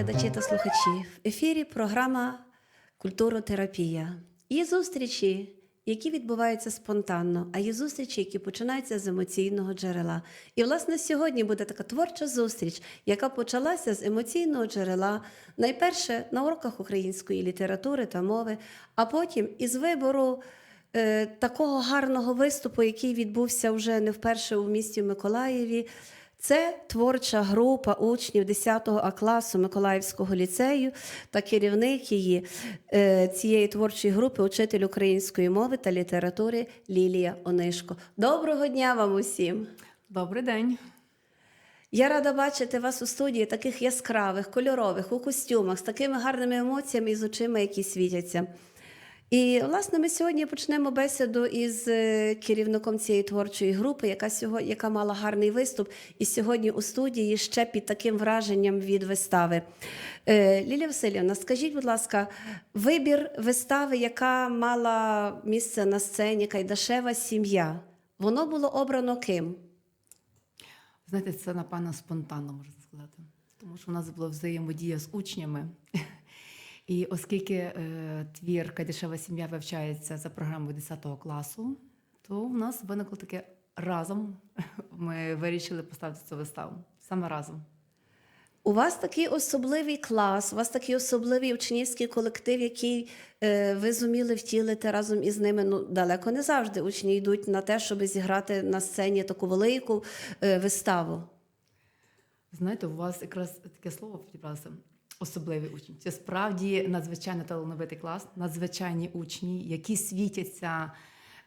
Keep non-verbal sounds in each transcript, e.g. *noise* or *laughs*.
глядачі та слухачі. В ефірі програма Культуротерапія. Є зустрічі, які відбуваються спонтанно, а є зустрічі, які починаються з емоційного джерела. І, власне, сьогодні буде така творча зустріч, яка почалася з емоційного джерела, найперше на уроках української літератури та мови, а потім із вибору. е, Такого гарного виступу, який відбувся вже не вперше у місті Миколаєві, це творча група учнів 10 А класу Миколаївського ліцею та керівник її е, цієї творчої групи, учитель української мови та літератури Лілія Онишко. Доброго дня вам усім! Добрий день. Я рада бачити вас у студії таких яскравих, кольорових, у костюмах, з такими гарними емоціями і з очима, які світяться. І, власне, ми сьогодні почнемо бесіду із е, керівником цієї творчої групи, яка сьогодні, яка мала гарний виступ, і сьогодні у студії ще під таким враженням від вистави. Е, Лілія Васильівна, скажіть, будь ласка, вибір вистави, яка мала місце на сцені Кайдашева сім'я, воно було обрано ким? Знаєте, це напевно спонтанно можна сказати, тому що у нас була взаємодія з учнями. І оскільки е, твір Кайдашева сім'я вивчається за програмою 10 класу, то в нас виникло таке разом. *laughs* Ми вирішили поставити цю виставу саме разом. У вас такий особливий клас, у вас такий особливий учнівський колектив, який е, ви зуміли втілити разом із ними. Ну, далеко не завжди учні йдуть на те, щоб зіграти на сцені таку велику е, виставу. Знаєте, у вас якраз таке слово підібралося особливий учень. Це справді надзвичайно талановитий клас, надзвичайні учні, які світяться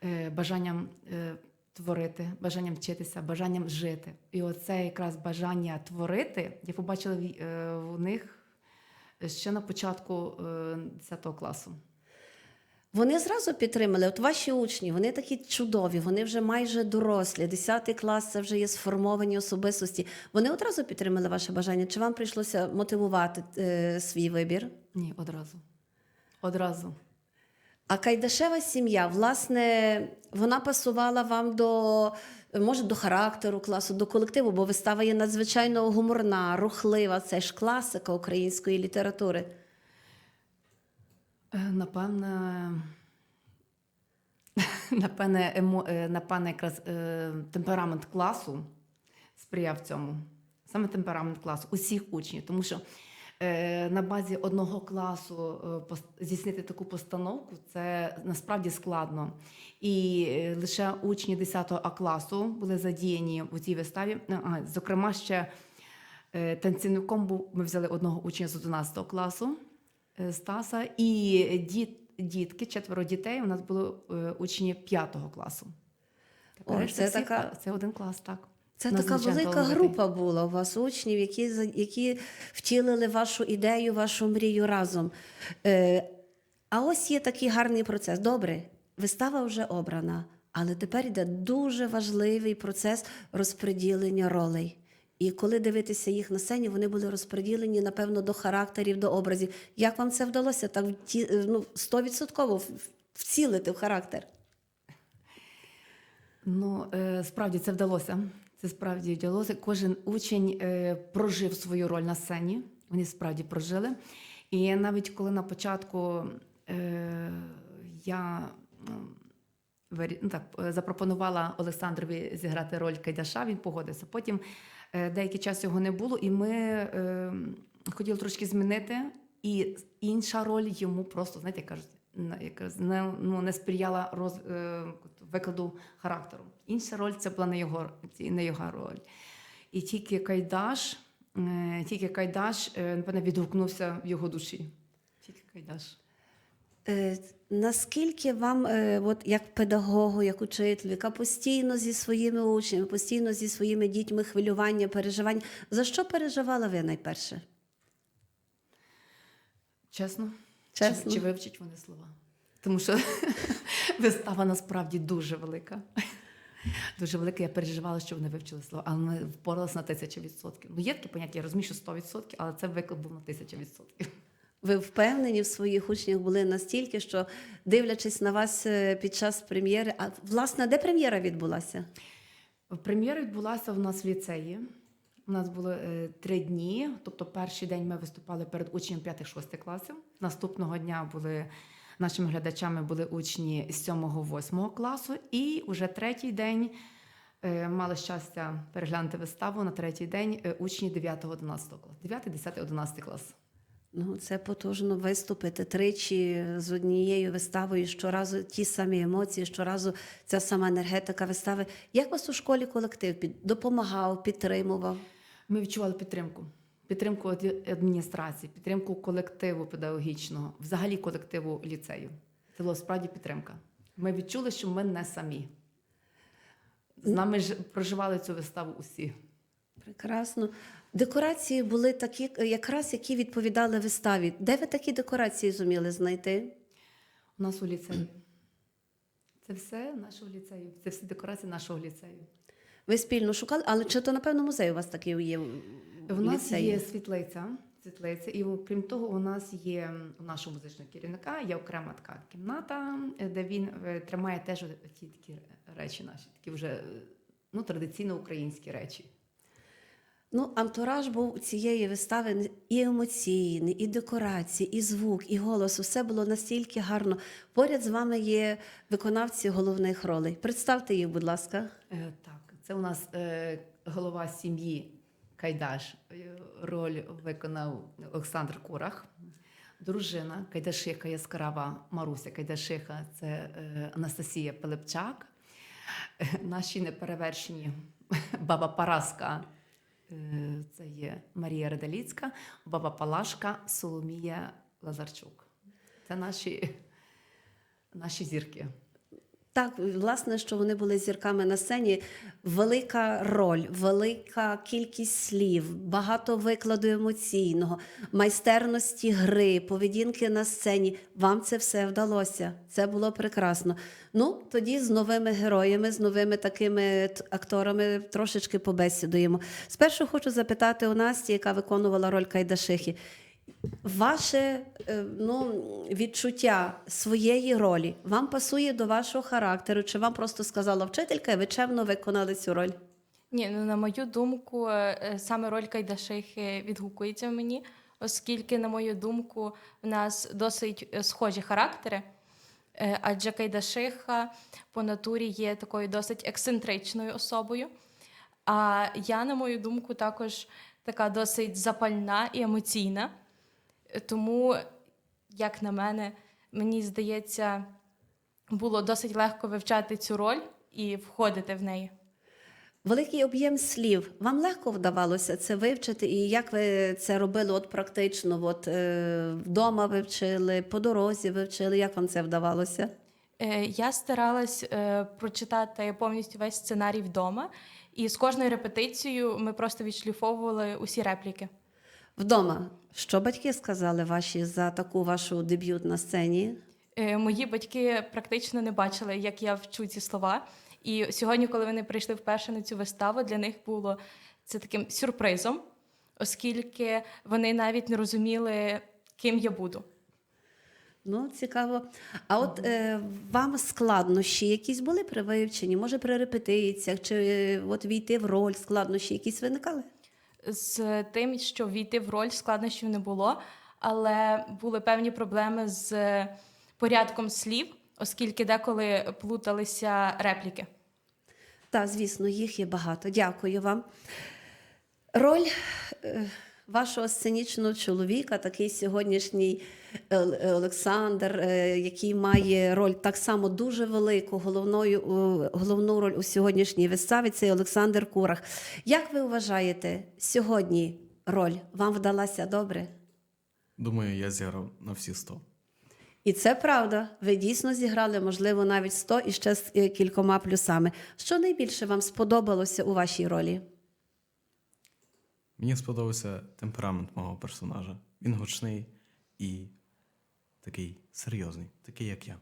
е, бажанням е, творити, бажанням вчитися, бажанням жити. І оце якраз бажання творити я побачила в- е, у них ще на початку е, 10 класу. Вони зразу підтримали. От ваші учні, вони такі чудові, вони вже майже дорослі. Десятий клас це вже є сформовані особистості. Вони одразу підтримали ваше бажання. Чи вам прийшлося мотивувати е, свій вибір? Ні, одразу. Одразу. А Кайдашева сім'я, власне, вона пасувала вам до може до характеру класу, до колективу, бо вистава є надзвичайно гуморна, рухлива. Це ж класика української літератури. Е, Напевне, *laughs* напевне, емо, е, напевне, якраз е, темперамент класу сприяв цьому. Саме темперамент класу, усіх учнів. Тому що е, на базі одного класу е, здійснити таку постановку це насправді складно. І е, лише учні 10 А класу були задіяні у цій виставі. А, зокрема, ще танцівником був, ми взяли одного учня з 11 класу. Е, Стаса, і діт, дітки, четверо дітей. У нас були е, учні п'ятого класу. О, решта це всіх, така- це один клас, так. Це нас така велика група була у вас учнів, які, які втілили вашу ідею, вашу мрію разом. Е, а ось є такий гарний процес. Добре, вистава вже обрана, але тепер йде дуже важливий процес розподілення ролей. І коли дивитися їх на сцені, вони були розподілені, напевно, до характерів, до образів. Як вам це вдалося так ну, 100% вцілити в характер? Ну, е, справді це вдалося. Це справді вдалося. Кожен учень е, прожив свою роль на сцені. Вони справді прожили. І навіть коли на початку е, я ну, так, е, запропонувала Олександрові зіграти роль Кайдаша, він погодився. Потім е, деякий час його не було, і ми е, хотіли трошки змінити. І інша роль йому просто, знаєте, як кажуть, не, ну, не сприяла роз, е, викладу характеру. Інша роль це була не його, не його роль. І тільки Кайдаш, е, тільки Кайдаш, е, напевне, відгукнувся в його душі. Тільки Кайдаш. Е, Наскільки вам, е, от як педагогу, як учителю, яка постійно зі своїми учнями, постійно зі своїми дітьми хвилювання, переживання, за що переживала ви найперше? Чесно? Чесно. Чи, чи вивчать вони слова? Тому що *laughs* вистава насправді дуже велика. Дуже велика. Я переживала, що вони вивчили слова, але ми впоралися на тисячу відсотків. Ну, є такі поняття, я розумію, що 100%, але це виклик був на тисячу відсотків. Ви впевнені в своїх учнях були настільки, що дивлячись на вас е, під час прем'єри, а власне, де прем'єра відбулася? Прем'єра відбулася в нас в ліцеї. У нас було е, три дні. Тобто, перший день ми виступали перед учнями 5-6 класів. Наступного дня були нашими глядачами були учні з 7-8 класу. І вже третій день е, мали щастя переглянути виставу на третій день учні 9-11 класу. 9, 10, 11 клас. Ну, це потужно виступити тричі з однією виставою, щоразу ті самі емоції, щоразу ця сама енергетика вистави. Як вас у школі колектив допомагав, підтримував? Ми відчували підтримку. Підтримку адміністрації, підтримку колективу педагогічного, взагалі колективу ліцею. Це була справді підтримка. Ми відчули, що ми не самі. З нами ж проживали цю виставу усі. Прекрасно. Декорації були такі, якраз які відповідали виставі. Де ви такі декорації зуміли знайти? У нас у ліцеї. Це все нашого ліцею. Це всі декорації нашого ліцею. Ви спільно шукали, але чи то, напевно, музей у вас такий є? В нас ліцеї? є світлиця, світлиця, і крім того, у нас є у нашого музичного керівника є окрема така кімната, е, де він е, тримає теж ті такі речі наші, такі вже е, ну, традиційно українські речі. Ну, антураж був у цієї вистави і емоційний, і декорації, і звук, і голос. Все було настільки гарно. Поряд з вами є виконавці головних ролей. Представте їх, будь ласка. Е, Так, це у нас е, голова сім'ї Кайдаш. Е, Роль виконав Олександр Курах. Дружина Кайдашиха яскрава Маруся Кайдашиха це е, Анастасія Пилипчак. Е, Наші неперевершені *laughs* баба Параска. Е, Це є Марія Редаліцька, баба Палашка Соломія Лазарчук. Це наші, наші зірки. Так, власне, що вони були зірками на сцені. Велика роль, велика кількість слів, багато викладу емоційного, майстерності гри, поведінки на сцені. Вам це все вдалося. Це було прекрасно. Ну, тоді з новими героями, з новими такими акторами трошечки побесідуємо. Спершу хочу запитати у Насті, яка виконувала роль Кайдашихи. Ваше е, ну, відчуття своєї ролі вам пасує до вашого характеру? Чи вам просто сказала вчителька, і ви чемно виконали цю роль? Ні, ну на мою думку, е, е, саме роль Кайдашихи відгукується мені, оскільки, на мою думку, в нас досить схожі характери. Адже Кайдашиха по натурі є такою досить ексцентричною особою. А я, на мою думку, також така досить запальна і емоційна. Тому, як на мене, мені здається, було досить легко вивчати цю роль і входити в неї. Великий об'єм слів. Вам легко вдавалося це вивчити? І як ви це робили от практично? От, е, вдома вивчили, по дорозі вивчили? Як вам це вдавалося? Е, Я старалась е, прочитати повністю весь сценарій вдома, і з кожною репетицією ми просто відшліфовували усі репліки. Вдома. Що батьки сказали ваші за таку вашу дебют на сцені? Е, Мої батьки практично не бачили, як я вчу ці слова. І сьогодні, коли вони прийшли вперше на цю виставу, для них було це таким сюрпризом, оскільки вони навіть не розуміли, ким я буду. Ну, цікаво. А от е, вам складнощі якісь були при вивченні? Може, при репетиціях, чи е, от війти в роль, складнощі якісь виникали? З тим, що війти в роль складнощів не було, але були певні проблеми з порядком слів, оскільки деколи плуталися репліки. Так, звісно, їх є багато. Дякую вам. Роль е, вашого сценічного чоловіка, такий сьогоднішній Олександр, е, який має роль так само дуже велику, головною, е, головну роль у сьогоднішній виставі, це Олександр Курах. Як ви вважаєте, сьогодні роль вам вдалася добре? Думаю, я зіграв на всі 100. І це правда. Ви дійсно зіграли, можливо, навіть 100 і ще з е, кількома плюсами. Що найбільше вам сподобалося у вашій ролі? Мені сподобався темперамент мого персонажа. Він гучний і такий серйозний, такий, як я.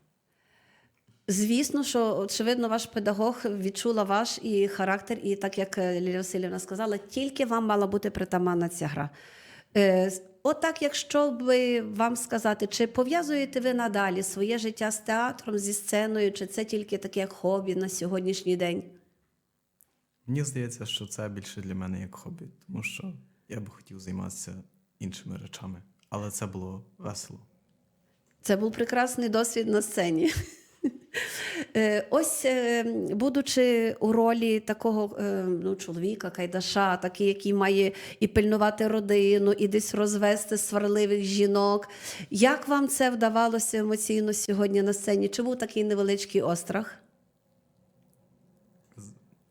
Звісно, що очевидно, ваш педагог відчула ваш і характер, і так як е, Лілія Васильівна сказала, тільки вам мала бути притаманна ця гра. Е, Отак, якщо би вам сказати, чи пов'язуєте ви надалі своє життя з театром, зі сценою, чи це тільки таке як хобі на сьогоднішній день? Мені здається, що це більше для мене як хобі, тому що я би хотів займатися іншими речами, але це було весело. Це був прекрасний досвід на сцені. *laughs* Е, Ось, е, будучи у ролі такого е, ну, чоловіка, кайдаша, такий, який має і пильнувати родину, і десь розвести сварливих жінок. Як вам це вдавалося емоційно сьогодні на сцені? Чи був такий невеличкий острах?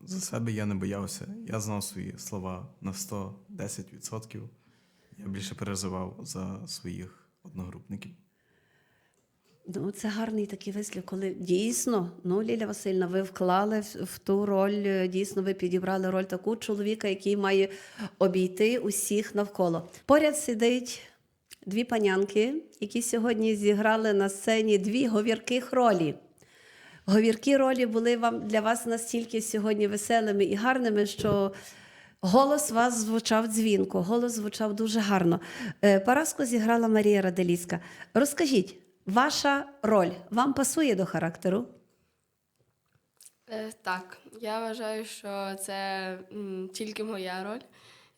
За себе я не боявся. Я знав свої слова на 110%. Я більше переживав за своїх одногрупників. Ну, це гарний такий вислів, коли дійсно, ну, Ліля Васильівна, ви вклали в, ту роль, е, дійсно, ви підібрали роль таку чоловіка, який має обійти усіх навколо. Поряд сидить дві панянки, які сьогодні зіграли на сцені дві говірких ролі. Говіркі ролі були вам для вас настільки сьогодні веселими і гарними, що голос вас звучав дзвінко, голос звучав дуже гарно. Е, Параску зіграла Марія Раделіська. Розкажіть, ваша роль вам пасує до характеру? Е, так, я вважаю, що це тільки моя роль.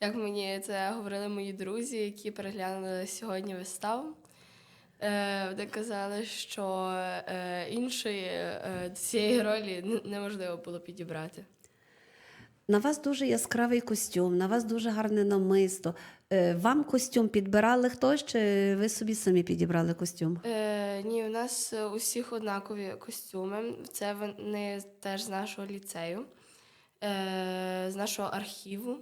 Як мені це говорили мої друзі, які переглянули сьогодні виставу. Е, вони казали, що е, іншої е, цієї ролі неможливо було підібрати. На вас дуже яскравий костюм, на вас дуже гарне намисто. Е, Вам костюм підбирали хтось, чи ви собі самі підібрали костюм? Е, ні, у нас е, усіх однакові костюми. Це вони теж з нашого ліцею, е, з нашого архіву.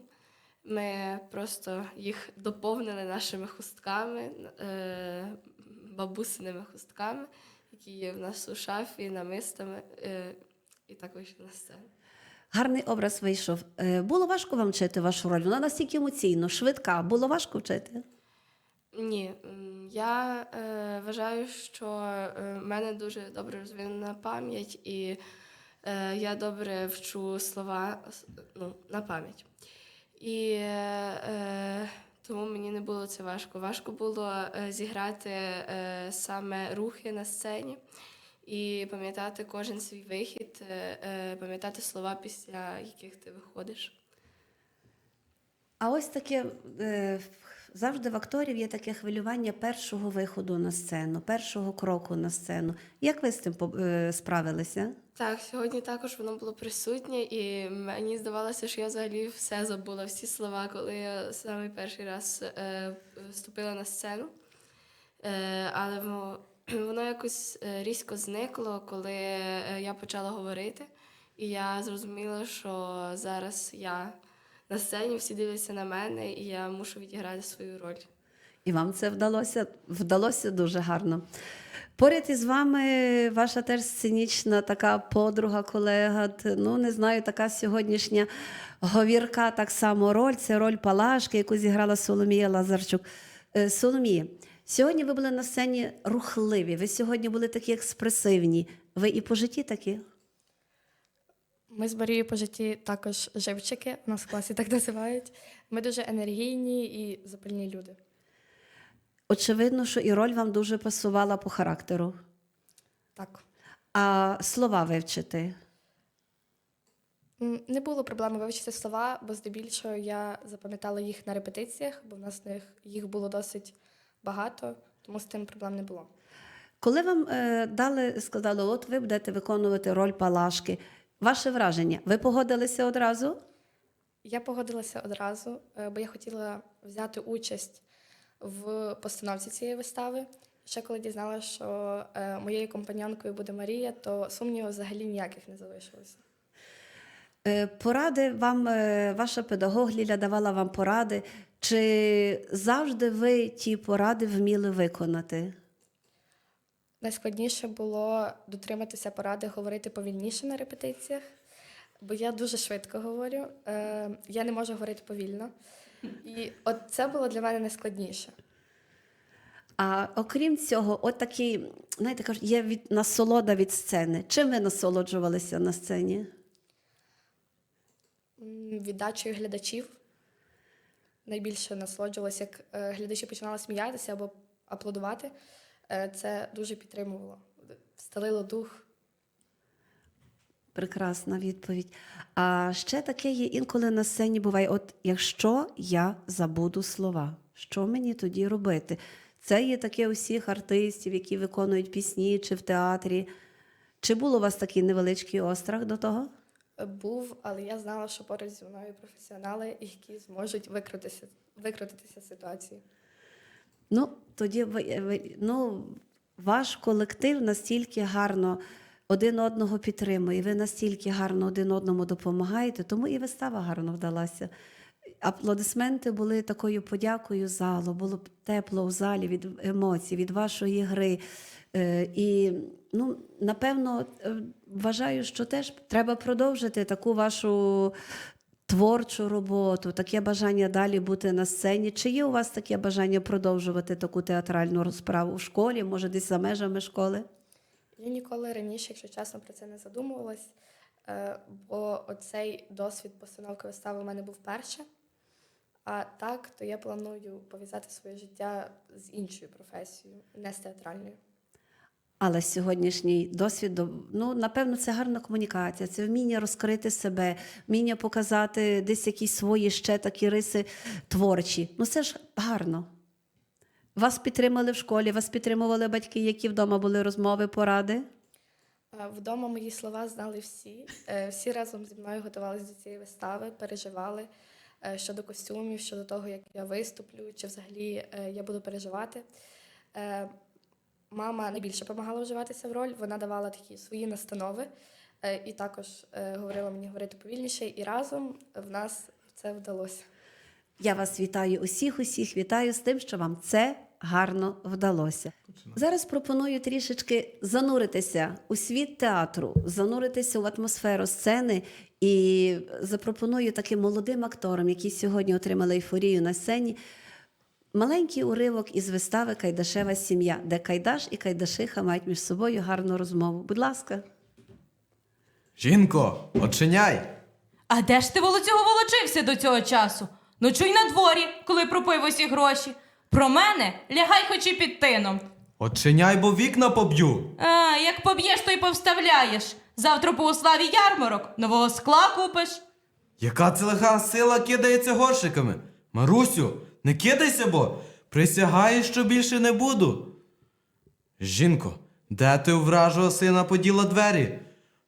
Ми просто їх доповнили нашими хустками, е, бабусиними хустками, які є в нас у шафі, намистами, е, і так вийшли на сцену. Гарний образ вийшов. Е, Було важко вам вчити вашу роль? Вона настільки емоційно, швидка. Було важко вчити? Ні, я е, вважаю, що е, в мене дуже добре розвинена пам'ять, і е, я добре вчу слова ну, на пам'ять. І е, тому мені не було це важко. Важко було е, зіграти е, саме рухи на сцені і пам'ятати кожен свій вихід, е, е, пам'ятати слова, після яких ти виходиш. А ось таке е, завжди в акторів є таке хвилювання першого виходу на сцену, першого кроку на сцену. Як ви з цим справилися? Так, сьогодні також воно було присутнє, і мені здавалося, що я взагалі все забула, всі слова, коли я саме перший раз вступила на сцену. Але *clears throat* воно, якось е, різко зникло, коли е, я почала говорити, і я зрозуміла, що зараз я на сцені, всі дивляться на мене, і я мушу відіграти свою роль. І вам це вдалося, вдалося дуже гарно. Поряд із вами ваша теж сценічна така подруга, колега, ну не знаю, така сьогоднішня говірка, так само роль. Це роль Палашки, яку зіграла Соломія Лазарчук. Е, Соломія, сьогодні ви були на сцені рухливі, ви сьогодні були такі експресивні. Ви і по житті такі? Ми з Марією по житті також живчики, у нас в класі так *laughs* називають. Ми дуже енергійні і запальні люди. Очевидно, що і роль вам дуже пасувала по характеру. Так. А А слова вивчити. Не було проблеми вивчити слова, бо здебільшого я запам'ятала їх на репетиціях, бо в нас їх було досить багато, тому з тим проблем не було. Коли вам е, дали, сказали, от ви будете виконувати роль Палашки, ваше враження, ви погодилися одразу? Я погодилася одразу, е, бо я хотіла взяти участь в постановці цієї вистави. Ще коли дізналася, що е, моєю компаньонкою буде Марія, то сумнівів взагалі ніяких не залишилося. Е, Поради вам, е, ваша педагог Ліля давала вам поради. Чи завжди ви ті поради вміли виконати? Найскладніше було дотриматися поради говорити повільніше на репетиціях, бо я дуже швидко говорю, е, я не можу говорити повільно. І от це було для мене найскладніше. А окрім цього, от такий, знаєте, кажуть, є від, насолода від сцени. Чим ви насолоджувалися на сцені? Віддачею глядачів найбільше насолоджувалася, як е, глядачі починали сміятися або аплодувати. Е, Це дуже підтримувало, сталило дух. Прекрасна відповідь. А ще таке є інколи на сцені буває: от якщо я забуду слова, що мені тоді робити? Це є таке у всіх артистів, які виконують пісні чи в театрі. Чи було у вас такий невеличкий острах до того? Був, але я знала, що поруч зі мною професіонали, які зможуть викрутитися, викрутитися з ситуації. Ну, тоді ну, ваш колектив настільки гарно один одного підтримує, ви настільки гарно один одному допомагаєте, тому і вистава гарно вдалася. Аплодисменти були такою подякою залу, було тепло в залі від емоцій, від вашої гри. Е, І ну, напевно, е, вважаю, що теж треба продовжити таку вашу творчу роботу, таке бажання далі бути на сцені. Чи є у вас таке бажання продовжувати таку театральну розправу в школі, може, десь за межами школи? Я ніколи раніше, якщо чесно, про це не задумувалась, е, бо оцей досвід постановки вистави у мене був перше. А так, то я планую пов'язати своє життя з іншою професією, не з театральною. Але сьогоднішній досвід, ну, напевно, це гарна комунікація, це вміння розкрити себе, вміння показати десь якісь свої ще такі риси творчі. Ну, це ж гарно. Вас підтримали в школі, вас підтримували батьки, які вдома були розмови, поради. Е, Вдома мої слова знали всі. Е, Всі разом зі мною готувалися до цієї вистави, переживали щодо костюмів, щодо того, як я виступлю, чи взагалі е, я буду переживати. Е, Мама найбільше допомагала вживатися в роль, вона давала такі свої настанови е, і також е, говорила мені говорити повільніше, і разом в нас це вдалося. Я вас вітаю усіх, усіх вітаю з тим, що вам це гарно вдалося. Зараз пропоную трішечки зануритися у світ театру, зануритися в атмосферу сцени і запропоную таким молодим акторам, які сьогодні отримали ейфорію на сцені. Маленький уривок із вистави Кайдашева сім'я, де Кайдаш і Кайдашиха мають між собою гарну розмову. Будь ласка. Жінко, очиняй! А де ж ти волоцюго волочився до цього часу? Ночуй на дворі, коли пропив усі гроші. Про мене лягай хоч і під тином. Очиняй, бо вікна поб'ю. А, як поб'єш, то й повставляєш. Завтра по уславі ярмарок нового скла купиш. Яка це лиха сила кидається горшиками? Марусю, не кидайся, бо присягаю, що більше не буду. Жінко, де ти вражого сина поділа двері?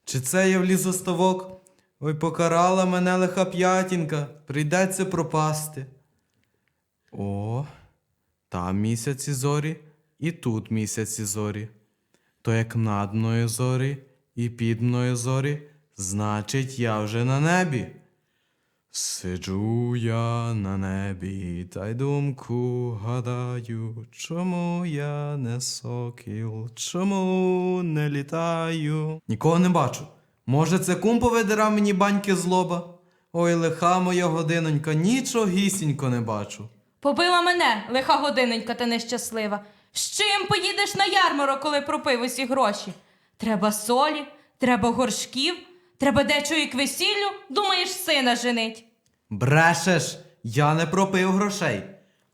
Чи це я вліз у ставок? Ой, покарала мене лиха п'ятінка, прийдеться пропасти. О, там місяці зорі, і тут місяці зорі. То як над мною зорі і під мною зорі, значить я вже на небі. Сиджу я на небі, та й думку гадаю, чому я не сокіл, чому не літаю? Нікого не бачу. Може, це кум повидирав мені баньки злоба? Ой, лиха моя годинонька, нічогісінько не бачу. Побила мене, лиха годиненька та нещаслива. З чим поїдеш на ярмарок, коли пропив усі гроші? Треба солі, треба горшків, треба дечого і к весіллю, думаєш, сина женить. Брешеш, я не пропив грошей.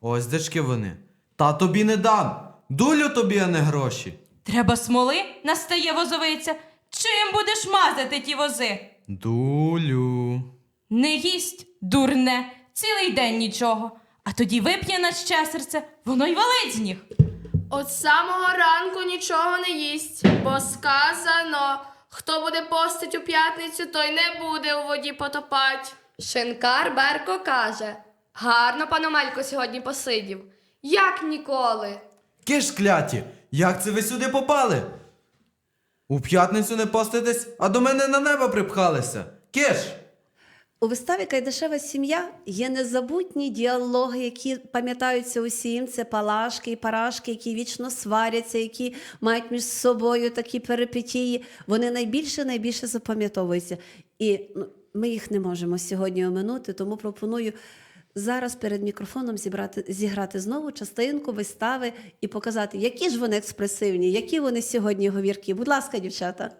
Ось дечки вони. Та тобі не дам. Дулю тобі, а не гроші. Треба смоли, настає возовиця. Чим будеш мазати ті вози? Дулю. Не їсть, дурне, цілий день нічого. А тоді вип'є на ще серце, воно й валить з ніг. От самого ранку нічого не їсть, бо сказано, хто буде постить у п'ятницю, той не буде у воді потопать. Шинкар Берко каже: гарно паномелько сьогодні посидів, як ніколи. Киш кляті, як це ви сюди попали? У п'ятницю не поститесь, а до мене на небо припхалися. Киш! У виставі Кайдашева сім'я є незабутні діалоги, які пам'ятаються усім. Це палашки і парашки, які вічно сваряться, які мають між собою такі перипетії. Вони найбільше найбільше запам'ятовуються. І ну, ми їх не можемо сьогодні оминути, тому пропоную зараз перед мікрофоном зібрати, зіграти знову частинку вистави і показати, які ж вони експресивні, які вони сьогодні говірки. Будь ласка, дівчата.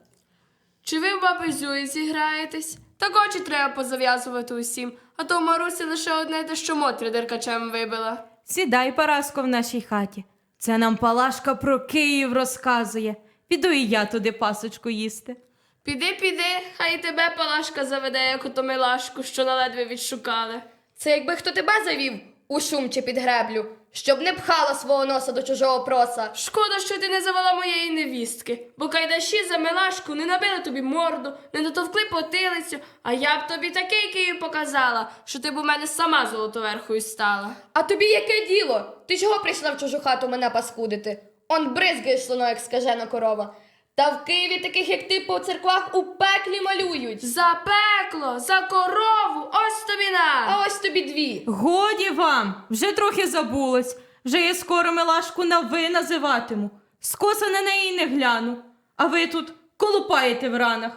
Чи ви в баби Зюїці граєтесь? Так очі треба позав'язувати усім, а то в Марусі лише одне те, що Мотря деркачем вибила. Сідай, Параско, в нашій хаті. Це нам Палашка про Київ розказує. Піду і я туди пасочку їсти. Піди, піди, хай і тебе палашка заведе, як ото милашку, що наледве відшукали. Це якби хто тебе завів у шум чи під греблю, щоб не пхала свого носа до чужого проса. Шкода, що ти не завела моєї невістки, бо кайдаші за милашку не набили тобі морду, не дотовкли потилицю, а я б тобі такий Київ показала, що ти б у мене сама золотоверхою стала. А тобі яке діло? Ти чого прийшла в чужу хату мене паскудити? Он бризгаєш слоно, як скажена корова. Та в Києві таких, як ти, по церквах у пеклі малюють. За пекло, за корову, ось тобі на! А ось тобі дві. Годі вам, вже трохи забулось. Вже я скоро милашку на ви називатиму. Скоса на неї не гляну. А ви тут колупаєте в ранах.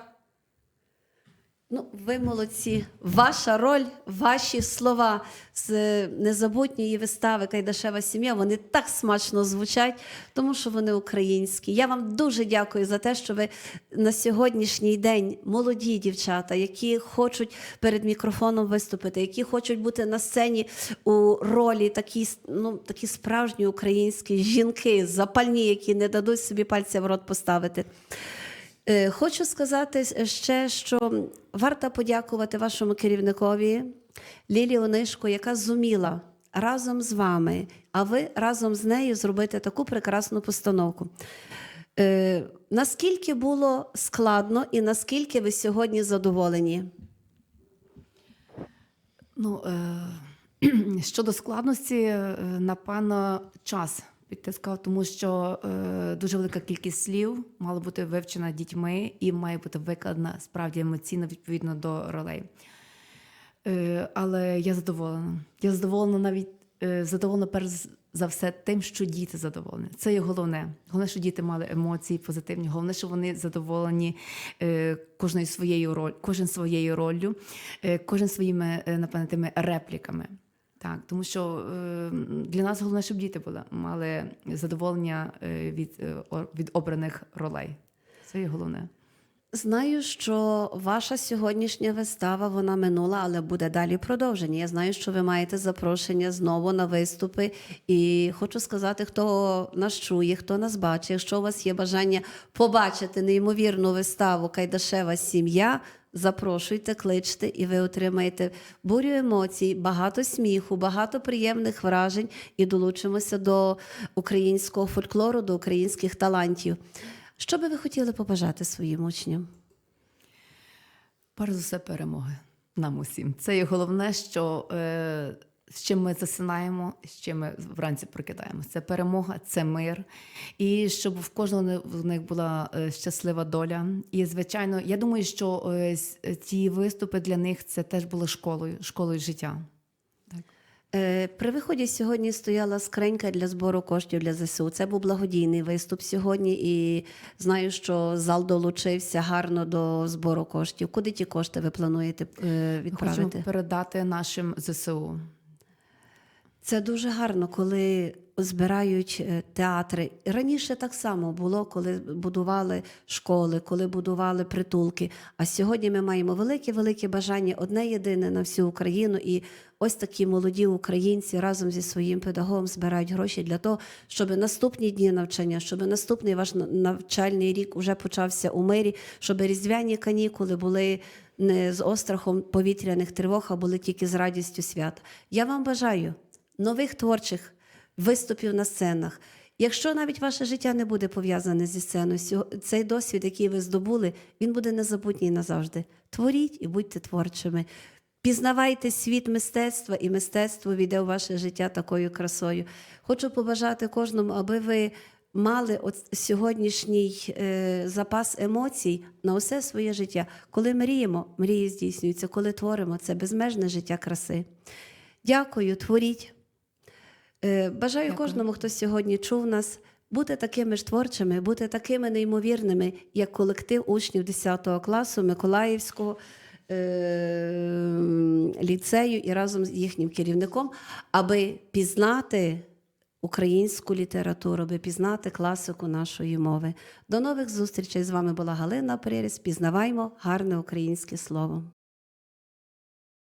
Ну, ви молодці. Ваша роль, ваші слова з е, незабутньої вистави Кайдашева сім'я, вони так смачно звучать, тому що вони українські. Я вам дуже дякую за те, що ви на сьогоднішній день молоді дівчата, які хочуть перед мікрофоном виступити, які хочуть бути на сцені у ролі такі, ну, такі справжні українські жінки, запальні, які не дадуть собі пальця в рот поставити. Е, Хочу сказати ще, що варто подякувати вашому керівникові Лілі Онишко, яка зуміла разом з вами, а ви разом з нею зробити таку прекрасну постановку. Е, наскільки було складно і наскільки ви сьогодні задоволені? Ну, е, *clears throat* щодо складності, е, напевно, час підтискав, тому що е, дуже велика кількість слів мала бути вивчена дітьми і має бути викладена справді емоційно відповідно до ролей. Е, але я задоволена. Я задоволена навіть е, задоволена перш за все тим, що діти задоволені. Це є головне. Головне, що діти мали емоції позитивні. Головне, що вони задоволені е, кожною своєю роль, кожен своєю роллю, е, кожен своїми е, напевне тими репліками. Так, тому що е, для нас головне, щоб діти були, мали задоволення е, від, е, від обраних ролей. Це є головне. Знаю, що ваша сьогоднішня вистава вона минула, але буде далі продовження. Я знаю, що ви маєте запрошення знову на виступи. І хочу сказати, хто нас чує, хто нас бачить, якщо у вас є бажання побачити неймовірну виставу Кайдашева сім'я. Запрошуйте, кличте, і ви отримаєте бурю емоцій, багато сміху, багато приємних вражень і долучимося до українського фольклору, до українських талантів. Що би ви хотіли побажати своїм учням? Перш за все, перемоги нам усім. Це є головне, що е, з чим ми засинаємо, з чим ми вранці прокидаємося. Це перемога, це мир. І щоб в кожного з них була е, щаслива доля. І, звичайно, я думаю, що е, с- ті виступи для них це теж було школою, школою життя. Е, При виході сьогодні стояла скринька для збору коштів для ЗСУ. Це був благодійний виступ сьогодні, і знаю, що зал долучився гарно до збору коштів. Куди ті кошти ви плануєте е, відправити? хочемо передати нашим ЗСУ. Це дуже гарно, коли збирають е, театри. Раніше так само було, коли будували школи, коли будували притулки. А сьогодні ми маємо велике, велике бажання, одне єдине на всю Україну. І ось такі молоді українці разом зі своїм педагогом збирають гроші для того, щоб наступні дні навчання, щоб наступний ваш навчальний рік вже почався у мирі, щоб різдвяні канікули були не з острахом повітряних тривог, а були тільки з радістю свята. Я вам бажаю нових творчих виступів на сценах. Якщо навіть ваше життя не буде пов'язане зі сценою, цей досвід, який ви здобули, він буде незабутній назавжди. Творіть і будьте творчими. Пізнавайте світ мистецтва, і мистецтво війде у ваше життя такою красою. Хочу побажати кожному, аби ви мали от сьогоднішній е, запас емоцій на усе своє життя. Коли мріємо, мрії здійснюються, коли творимо, це безмежне життя краси. Дякую, творіть. Е, Бажаю Дякую. кожному, хто сьогодні чув нас, бути такими ж творчими, бути такими неймовірними, як колектив учнів 10 класу Миколаївського е- ліцею і разом з їхнім керівником, аби пізнати українську літературу, аби пізнати класику нашої мови. До нових зустрічей з вами була Галина Приріс. Пізнаваймо гарне українське слово.